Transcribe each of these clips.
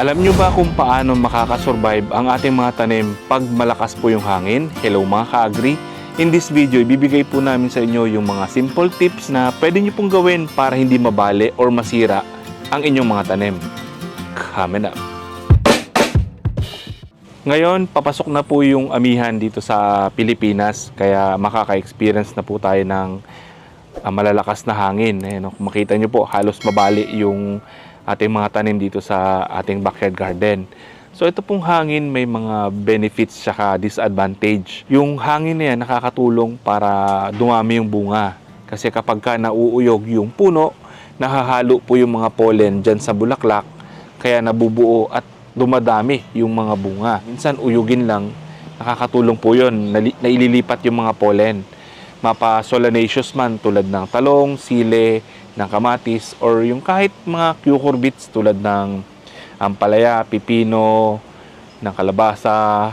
Alam nyo ba kung paano makakasurvive ang ating mga tanim pag malakas po yung hangin? Hello mga ka-agri! In this video, ibibigay po namin sa inyo yung mga simple tips na pwede nyo pong gawin para hindi mabali or masira ang inyong mga tanim. Coming up! Ngayon, papasok na po yung amihan dito sa Pilipinas kaya makaka-experience na po tayo ng ah, malalakas na hangin. Ayan, oh, kung makita nyo po, halos mabali yung ating mga tanim dito sa ating backyard garden. So ito pong hangin may mga benefits saka disadvantage. Yung hangin na yan nakakatulong para dumami yung bunga. Kasi kapag ka nauuyog yung puno, nahahalo po yung mga pollen dyan sa bulaklak, kaya nabubuo at dumadami yung mga bunga. Minsan uyugin lang, nakakatulong po yun, naililipat yung mga pollen. Mapa solanaceous man tulad ng talong, sile, ng kamatis, or yung kahit mga cucurbits tulad ng ampalaya, pipino, ng kalabasa.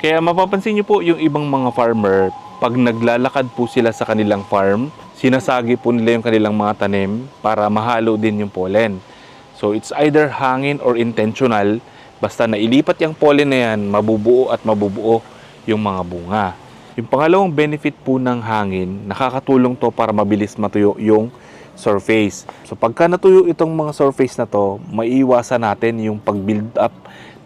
Kaya mapapansin nyo po yung ibang mga farmer, pag naglalakad po sila sa kanilang farm, sinasagi po nila yung kanilang mga tanim para mahalo din yung pollen. So it's either hangin or intentional, basta nailipat yung pollen na yan, mabubuo at mabubuo yung mga bunga. Yung pangalawang benefit po ng hangin, nakakatulong to para mabilis matuyo yung surface. So pagka natuyo itong mga surface na to, maiiwasan natin yung pag-build up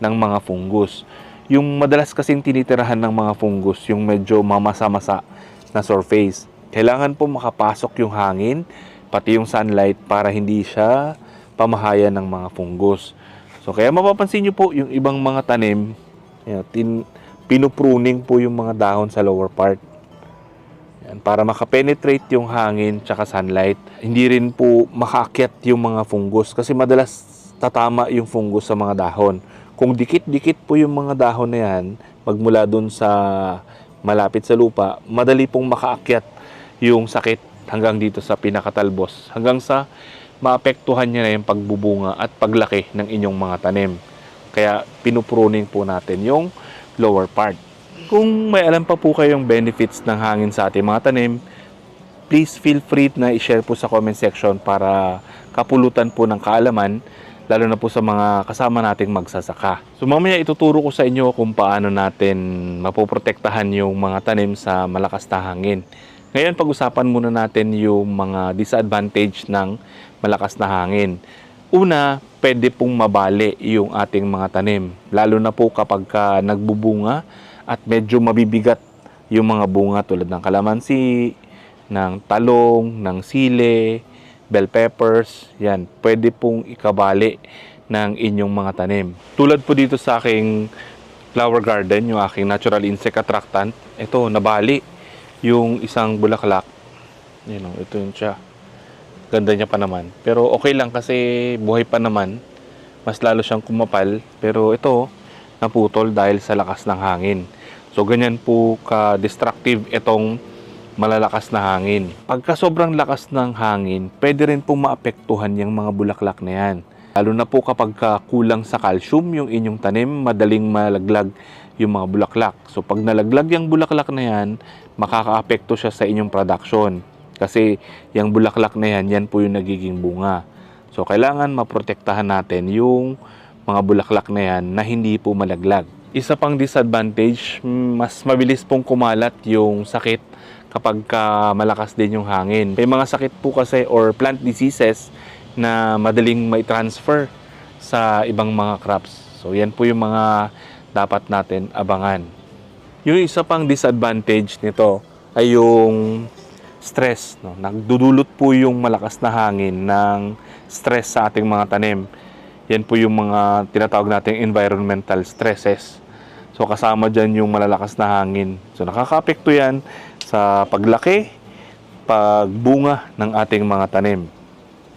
ng mga fungus. Yung madalas kasing tinitirahan ng mga fungus, yung medyo mamasa-masa na surface. Kailangan po makapasok yung hangin, pati yung sunlight para hindi siya pamahayan ng mga fungus. So kaya mapapansin nyo po yung ibang mga tanim, yan, tin, pinupruning po yung mga dahon sa lower part. Yan, para makapenetrate yung hangin tsaka sunlight. Hindi rin po makaakyat yung mga fungus kasi madalas tatama yung fungus sa mga dahon. Kung dikit-dikit po yung mga dahon na yan, magmula dun sa malapit sa lupa, madali pong makaakyat yung sakit hanggang dito sa pinakatalbos. Hanggang sa maapektuhan niya na yung pagbubunga at paglaki ng inyong mga tanim. Kaya pinupruning po natin yung lower part. Kung may alam pa po kayong benefits ng hangin sa ating mga tanim, please feel free na i-share po sa comment section para kapulutan po ng kaalaman lalo na po sa mga kasama nating magsasaka. So mamaya ituturo ko sa inyo kung paano natin mapoprotektahan yung mga tanim sa malakas na hangin. Ngayon pag-usapan muna natin yung mga disadvantage ng malakas na hangin. Una, pwede pong mabali yung ating mga tanim. Lalo na po kapag ka nagbubunga at medyo mabibigat yung mga bunga tulad ng kalamansi, ng talong, ng sile, bell peppers, yan, pwede pong ikabali ng inyong mga tanim. Tulad po dito sa aking flower garden, yung aking natural insect attractant, ito, nabali yung isang bulaklak. Yan o, ito yun siya. Ganda niya pa naman. Pero okay lang kasi buhay pa naman. Mas lalo siyang kumapal. Pero ito, naputol dahil sa lakas ng hangin. So ganyan po ka-destructive itong malalakas na hangin. Pagka sobrang lakas ng hangin, pwede rin pong maapektuhan yung mga bulaklak na yan. Lalo na po kapag ka kulang sa calcium yung inyong tanim, madaling malaglag yung mga bulaklak. So pag nalaglag yung bulaklak na yan, makakaapekto siya sa inyong production. Kasi yung bulaklak na yan, yan po yung nagiging bunga. So kailangan maprotektahan natin yung mga bulaklak na yan na hindi po malaglag. Isa pang disadvantage, mas mabilis pong kumalat yung sakit kapag ka malakas din yung hangin. May mga sakit po kasi or plant diseases na madaling may transfer sa ibang mga crops. So yan po yung mga dapat natin abangan. Yung isa pang disadvantage nito ay yung stress. No? Nagdudulot po yung malakas na hangin ng stress sa ating mga tanim. Yan po yung mga tinatawag nating environmental stresses. So kasama dyan yung malalakas na hangin. So nakakapekto yan sa paglaki, pagbunga ng ating mga tanim.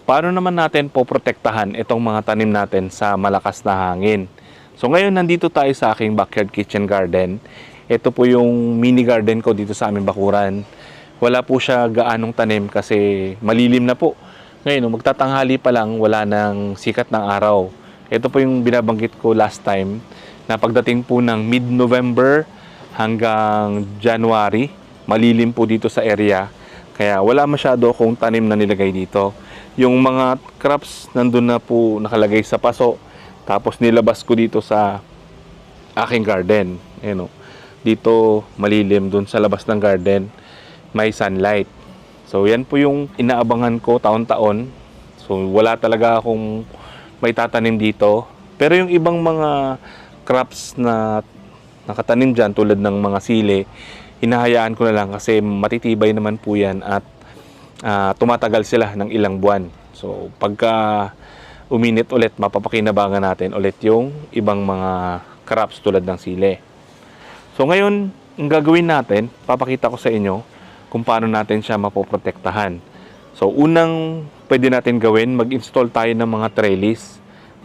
Paano naman natin poprotektahan itong mga tanim natin sa malakas na hangin? So ngayon nandito tayo sa aking backyard kitchen garden. Ito po yung mini garden ko dito sa aming bakuran. Wala po siya gaanong tanim kasi malilim na po. Ngayon, magtatanghali pa lang, wala nang sikat ng araw. Ito po yung binabanggit ko last time na pagdating po ng mid-November hanggang January, malilim po dito sa area. Kaya wala masyado kung tanim na nilagay dito. Yung mga crops nandun na po nakalagay sa paso Tapos nilabas ko dito sa aking garden. Ayan o. Dito malilim dun sa labas ng garden. May sunlight. So yan po yung inaabangan ko taon-taon. So wala talaga akong may tatanim dito. Pero yung ibang mga crops na nakatanim dyan tulad ng mga sili, hinahayaan ko na lang kasi matitibay naman po yan at ah, tumatagal sila ng ilang buwan. So pagka uminit ulit, mapapakinabangan natin ulit yung ibang mga crops tulad ng sili. So ngayon, ang gagawin natin, papakita ko sa inyo kung paano natin siya mapoprotektahan. So unang pwede natin gawin, mag-install tayo ng mga trellis.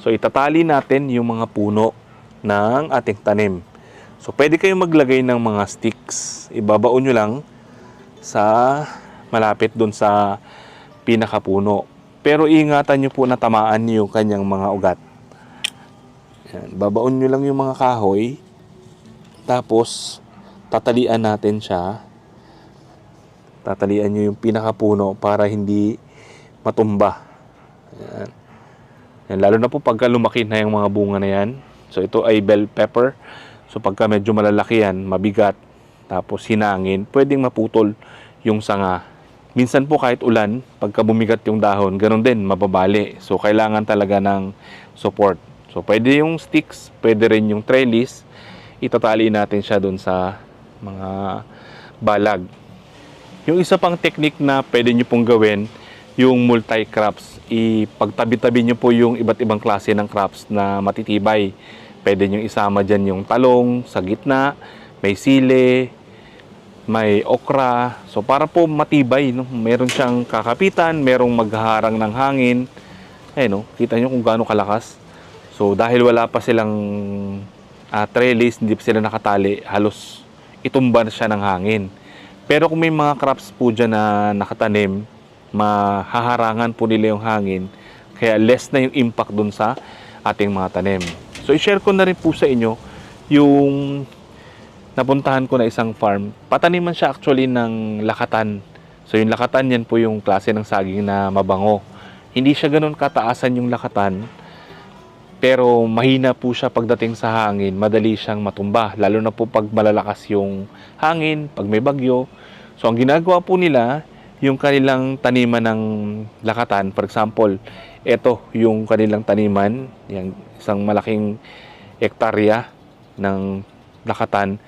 So itatali natin yung mga puno ng ating tanim. So pwede kayong maglagay ng mga sticks. Ibabaon nyo lang sa malapit dun sa pinakapuno. Pero ingatan nyo po na tamaan yung kanyang mga ugat. Yan. Babaon nyo lang yung mga kahoy. Tapos, tatalian natin siya. Tatalian nyo yung pinakapuno para hindi matumba. Yan. Yan. Lalo na po pagka lumaki na yung mga bunga na yan. So, ito ay bell pepper. So, pagka medyo malalaki yan, mabigat, tapos hinangin, pwedeng maputol yung sanga. Minsan po kahit ulan, pagka bumigat yung dahon, ganun din, mababali. So, kailangan talaga ng support. So, pwede yung sticks, pwede rin yung trellis. Itatali natin siya dun sa mga balag. Yung isa pang technique na pwede nyo pong gawin, yung multi-crops. Ipagtabi-tabi nyo po yung iba't ibang klase ng crops na matitibay. Pwede nyo isama dyan yung talong sa gitna, may sili, may okra. So para po matibay, no? meron siyang kakapitan, merong magharang ng hangin. Eh no, kita nyo kung gaano kalakas. So dahil wala pa silang ah, trellis, hindi pa sila nakatali, halos itumba na siya ng hangin. Pero kung may mga crops po dyan na nakatanim, mahaharangan po nila yung hangin, kaya less na yung impact dun sa ating mga tanim. So i-share ko na rin po sa inyo yung napuntahan ko na isang farm. Pataniman siya actually ng lakatan. So yung lakatan yan po yung klase ng saging na mabango. Hindi siya ganun kataasan yung lakatan, pero mahina po siya pagdating sa hangin, madali siyang matumba. Lalo na po pag malalakas yung hangin, pag may bagyo. So ang ginagawa po nila, yung kanilang taniman ng lakatan, for example, ito yung kanilang taniman, yung isang malaking ektarya ng lakatan.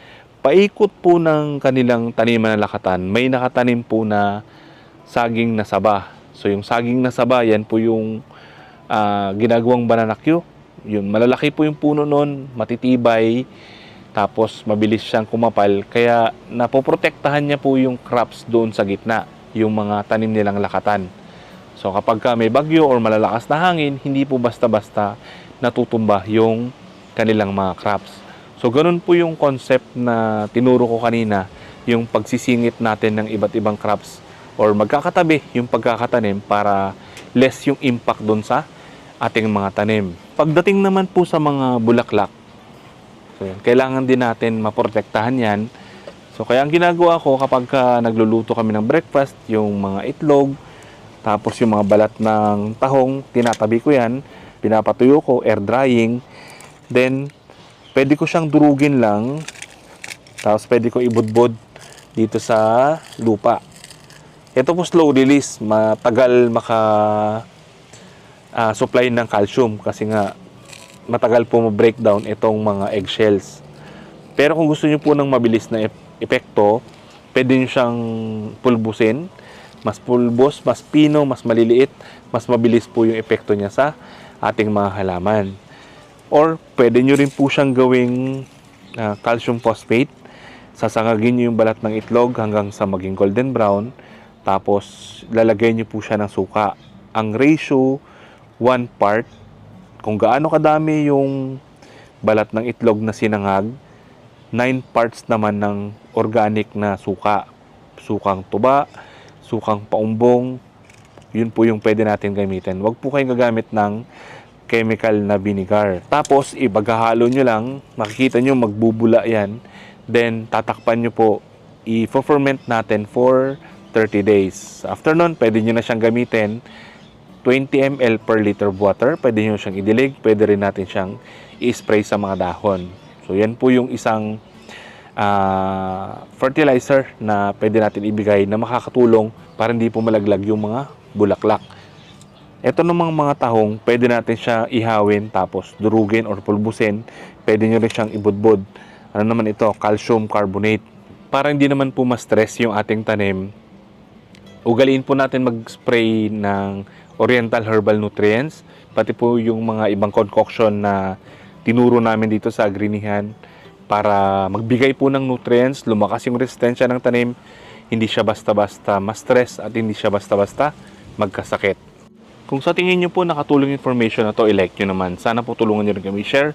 Paikot po ng kanilang taniman ng lakatan, may nakatanim po na saging na saba. So yung saging na saba, yan po yung ah, ginagawang banana cue. Yun, malalaki po yung puno nun, matitibay, tapos mabilis siyang kumapal. Kaya napoprotektahan niya po yung crops doon sa gitna, yung mga tanim nilang lakatan. So kapag ka may bagyo or malalakas na hangin, hindi po basta-basta natutumba yung kanilang mga crops. So ganun po yung concept na tinuro ko kanina, yung pagsisingit natin ng iba't ibang crops or magkakatabi yung pagkakatanim para less yung impact doon sa ating mga tanim. Pagdating naman po sa mga bulaklak, so kailangan din natin maprotektahan yan. So kaya ang ginagawa ko kapag ka nagluluto kami ng breakfast, yung mga itlog, tapos yung mga balat ng tahong, tinatabi ko yan, pinapatuyo ko, air drying, then pwede ko siyang durugin lang, tapos pwede ko ibudbod dito sa lupa. Ito po slow release, matagal maka ah, supply ng calcium kasi nga matagal po ma-breakdown itong mga eggshells. Pero kung gusto niyo po ng mabilis na epekto, pwede niyo siyang pulbusin. Mas pulbos, mas pino, mas maliliit, mas mabilis po yung epekto niya sa ating mga halaman. Or pwede nyo rin po siyang gawing ah, calcium phosphate. Sasangagin nyo yung balat ng itlog hanggang sa maging golden brown. Tapos lalagay nyo po siya ng suka. Ang ratio, one part. Kung gaano kadami yung balat ng itlog na sinangag, 9 parts naman ng organic na suka. Sukang tuba, sukang paumbong, yun po yung pwede natin gamitin. Huwag po kayong gagamit ng chemical na vinegar. Tapos, ibaghahalo nyo lang, makikita nyo magbubula yan. Then, tatakpan nyo po, i-ferment natin for 30 days. After nun, pwede nyo na siyang gamitin 20 ml per liter of water. Pwede nyo siyang idilig, pwede rin natin siyang i-spray sa mga dahon. So yan po yung isang ah, fertilizer na pwede natin ibigay na makakatulong para hindi po malaglag yung mga bulaklak. Ito namang mga tahong, pwede natin siya ihawin tapos durugin or pulbusin. Pwede nyo rin siyang ibudbud. Ano naman ito? Calcium carbonate. Para hindi naman po ma-stress yung ating tanim, ugaliin po natin mag-spray ng Oriental Herbal Nutrients, pati po yung mga ibang concoction na tinuro namin dito sa grinihan para magbigay po ng nutrients, lumakas yung resistensya ng tanim, hindi siya basta-basta ma-stress at hindi siya basta-basta magkasakit. Kung sa tingin nyo po nakatulong information na to, i-like nyo naman. Sana po tulungan nyo rin kami share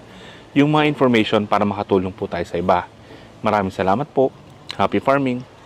yung mga information para makatulong po tayo sa iba. Maraming salamat po. Happy farming!